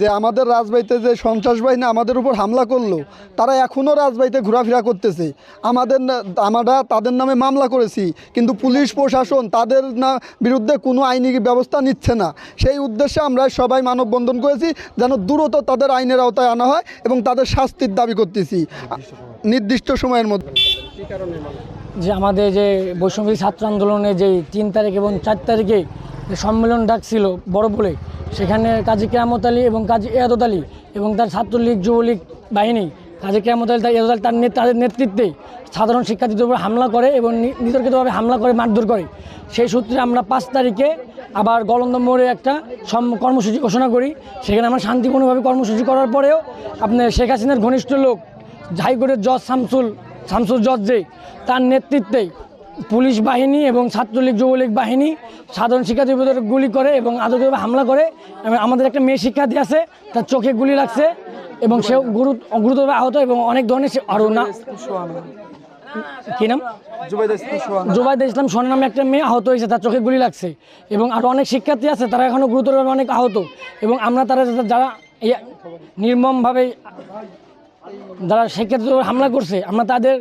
যে আমাদের রাজবাড়িতে যে সন্ত্রাস বাহিনী আমাদের উপর হামলা করল, তারা এখনও রাজবাড়িতে ঘোরাফেরা করতেছে। আমাদের আমরা তাদের নামে মামলা করেছি, কিন্তু পুলিশ প্রশাসন তাদের না বিরুদ্ধে কোনো আইনি ব্যবস্থা নিচ্ছে না। সেই উদ্দেশ্যে আমরা সবাই মানববন্ধন করেছি, যেন দ্রুত তাদের আইনের আওতায় আনা হয় এবং তাদের শাস্তির দাবি করতেছি। নির্দিষ্ট সময়ের মধ্যে। যে আমাদের যে বৈষম্যী ছাত্র আন্দোলনে যে তিন তারিখ এবং চার তারিখে সম্মেলন ডাকছিল বড় বলে সেখানে কাজী কেরামত আলী এবং কাজী এয়াদত আলী এবং তার ছাত্রলীগ, যুবলীগ বাহিনী, কাজী কেরামত আলী, তার এয়াদত আলী তার তাদের নেতৃত্বে সাধারণ শিক্ষার্থীদের উপর হামলা করে এবং নিতর্কিতভাবে হামলা করে, মারধর করে। সেই সূত্রে আমরা পাঁচ তারিখে আবার গলন্দ মোড়ে একটা সম- কর্মসূচি ঘোষণা করি। সেখানে আমরা শান্তিপূর্ণভাবে কর্মসূচি করার পরেও আপনার শেখ হাসিনার ঘনিষ্ঠ লোক, হাইকোর্টের জজ শামসুল শামসুল জজ যে, তার নেতৃত্বে পুলিশ বাহিনী এবং ছাত্রলীগ যুবলীগ বাহিনী সাধারণ শিক্ষার্থীদের গুলি করে এবং আদরভাবে হামলা করে। এবং আমাদের একটা মেয়ে শিক্ষার্থী আছে তার চোখে গুলি লাগছে এবং সেও গুরু গুরুতর আহত এবং অনেক ধরনের সে- আরও না কি নাম? জুবাইদা ইসলাম সোনা নামে একটা মেয়ে আহত হয়েছে তার চোখে গুলি লাগছে। এবং আরও অনেক শিক্ষার্থী আছে তারা এখনও গুরুতরভাবে অনেক আহত। এবং আমরা তারা যারা নির্মমভাবে যারা সেক্ষেত্রে হামলা করছে, আমরা তাদের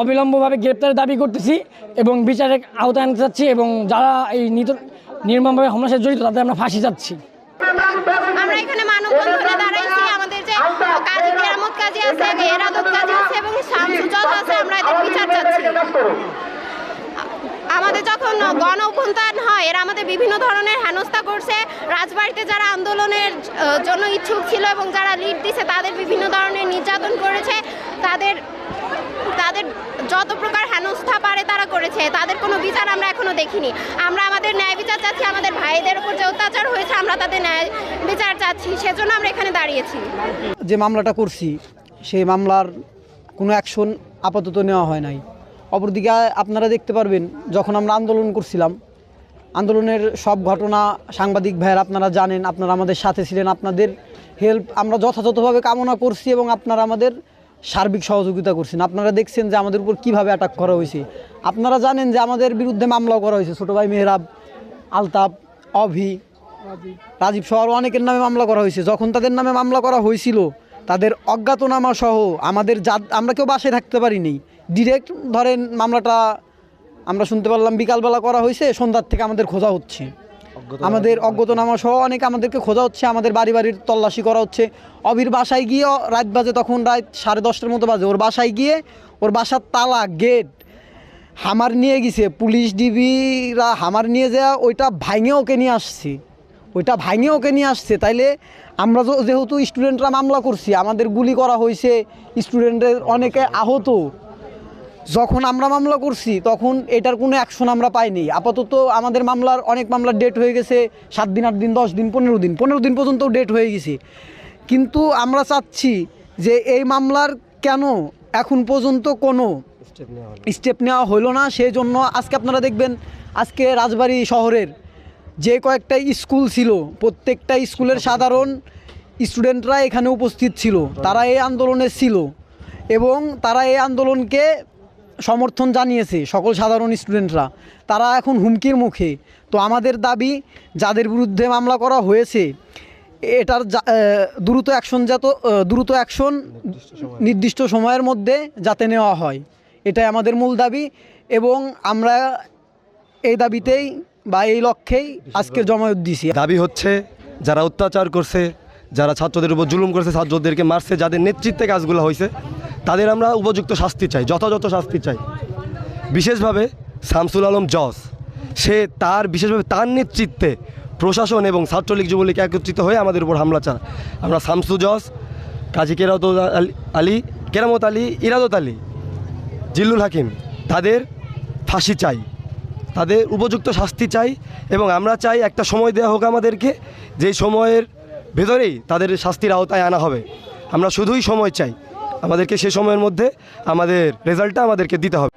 অবিলম্বভাবে গ্রেপ্তারের দাবি করতেছি এবং বিচারের আওতায় আনতে চাচ্ছি এবং যারা এই নির্মমভাবে হামলার সাথে জড়িত, তাদের আমরা ফাঁসি যাচ্ছি আমরা এখানে আমাদের যে কাজী কেরামত কাজী আছে, এরাদত কাজী আছে এবং আছে, আমরা এদের বিচার চাচ্ছি। যখন গণ অভ্যুত্থান হয়, এরা আমাদের বিভিন্ন ধরনের হেনস্থা করছে। রাজবাড়িতে যারা আন্দোলনের জন্য ইচ্ছুক ছিল এবং যারা লিড দিছে, তাদের বিভিন্ন ধরনের নির্যাতন করেছে। তাদের তাদের যত প্রকার হেনস্থা পারে তারা করেছে। তাদের কোনো বিচার আমরা এখনও দেখিনি। আমরা আমাদের ন্যায় বিচার চাচ্ছি, আমাদের ভাইদের উপর যে অত্যাচার হয়েছে, আমরা তাদের ন্যায় বিচার চাচ্ছি। সেজন্য আমরা এখানে দাঁড়িয়েছি। যে মামলাটা করছি, সেই মামলার কোনো অ্যাকশন আপাতত নেওয়া হয় নাই। অপরদিকে আপনারা দেখতে পারবেন, যখন আমরা আন্দোলন করছিলাম, আন্দোলনের সব ঘটনা সাংবাদিক ভাইয়ের আপনারা জানেন, আপনারা আমাদের সাথে ছিলেন, আপনাদের হেল্প আমরা যথাযথভাবে কামনা করছি এবং আপনারা আমাদের সার্বিক সহযোগিতা করছেন। আপনারা দেখছেন যে আমাদের উপর কীভাবে অ্যাটাক করা হয়েছে। আপনারা জানেন যে আমাদের বিরুদ্ধে মামলাও করা হয়েছে। ছোটো ভাই মেহরাব, আলতাফ, অভি, রাজীব সহ অনেকের নামে মামলা করা হয়েছে। যখন তাদের নামে মামলা করা হয়েছিল তাদের অজ্ঞাতনামা সহ আমাদের যা আমরা কেউ বাসায় থাকতে পারিনি। ডিরেক্ট ধরেন মামলাটা আমরা শুনতে পারলাম বিকালবেলা করা হয়েছে সন্ধ্যার থেকে আমাদের খোঁজা হচ্ছে। আমাদের অজ্ঞাতনামা সহ অনেক আমাদেরকে খোঁজা হচ্ছে আমাদের বাড়ি বাড়ির তল্লাশি করা হচ্ছে। অবির বাসায় গিয়ে রাত বাজে তখন রাত সাড়ে দশটার মতো বাজে। ওর বাসায় গিয়ে ওর বাসার তালা গেট হামার নিয়ে গেছে। পুলিশ ডিবিরা হামার নিয়ে যাওয়া ওইটা ভাঙে ওকে নিয়ে আসছে। ওইটা ভাঙে ওকে নিয়ে আসছে। তাইলে আমরা যেহেতু স্টুডেন্টরা মামলা করছি আমাদের গুলি করা হয়েছে স্টুডেন্টের অনেকে আহত। যখন আমরা মামলা করছি তখন এটার কোনো অ্যাকশন আমরা পাইনি। আপাতত আমাদের মামলার অনেক মামলার ডেট হয়ে গেছে সাত দিন আট দিন দশ দিন পনেরো দিন। পনেরো দিন পর্যন্ত ডেট হয়ে গেছে। কিন্তু আমরা চাচ্ছি যে এই মামলার কেন এখন পর্যন্ত কোনো স্টেপ নেওয়া হলো না। সেই জন্য আজকে আপনারা দেখবেন আজকে রাজবাড়ী শহরের যে কয়েকটা স্কুল ছিল প্রত্যেকটা স্কুলের সাধারণ স্টুডেন্টরা এখানে উপস্থিত ছিল তারা এই আন্দোলনে ছিল এবং তারা এই আন্দোলনকে সমর্থন জানিয়েছে সকল সাধারণ স্টুডেন্টরা। তারা এখন হুমকির মুখে। তো আমাদের দাবি যাদের বিরুদ্ধে মামলা করা হয়েছে এটার দ্রুত অ্যাকশন যত আহ, দ্রুত অ্যাকশন নির্দিষ্ট সময়ের মধ্যে যাতে নেওয়া হয়। এটাই আমাদের মূল দাবি এবং আমরা এই দাবিতেই বা এই লক্ষ্যেই আজকের জমায়েত দিছি। দাবি হচ্ছে যারা অত্যাচার করছে যারা ছাত্রদের উপর জুলুম করছে ছাত্রদেরকে মারছে যাদের নেতৃত্বে কাজগুলো হয়েছে তাদের আমরা উপযুক্ত শাস্তি চাই যথাযথ শাস্তি চাই। বিশেষভাবে শামসুল আলম জজ সে তার বিশেষভাবে তার নেতৃত্বে প্রশাসন এবং ছাত্রলীগ যুবলীগ একত্রিত হয়ে আমাদের উপর হামলা চান আমরা শামসু জজ কাজী কেরাত আলী- আলী কেরামত আলী ইরাদত আলী জিল্লুল হাকিম তাদের ফাঁসি চাই। তাদের উপযুক্ত শাস্তি চাই এবং আমরা চাই একটা সময় দেওয়া হোক আমাদেরকে, যেই সময়ের ভেতরেই তাদের শাস্তির আওতায় আনা হবে। আমরা শুধুই সময় চাই। আমাদেরকে সে সময়ের মধ্যে আমাদের রেজাল্টটা আমাদেরকে দিতে হবে।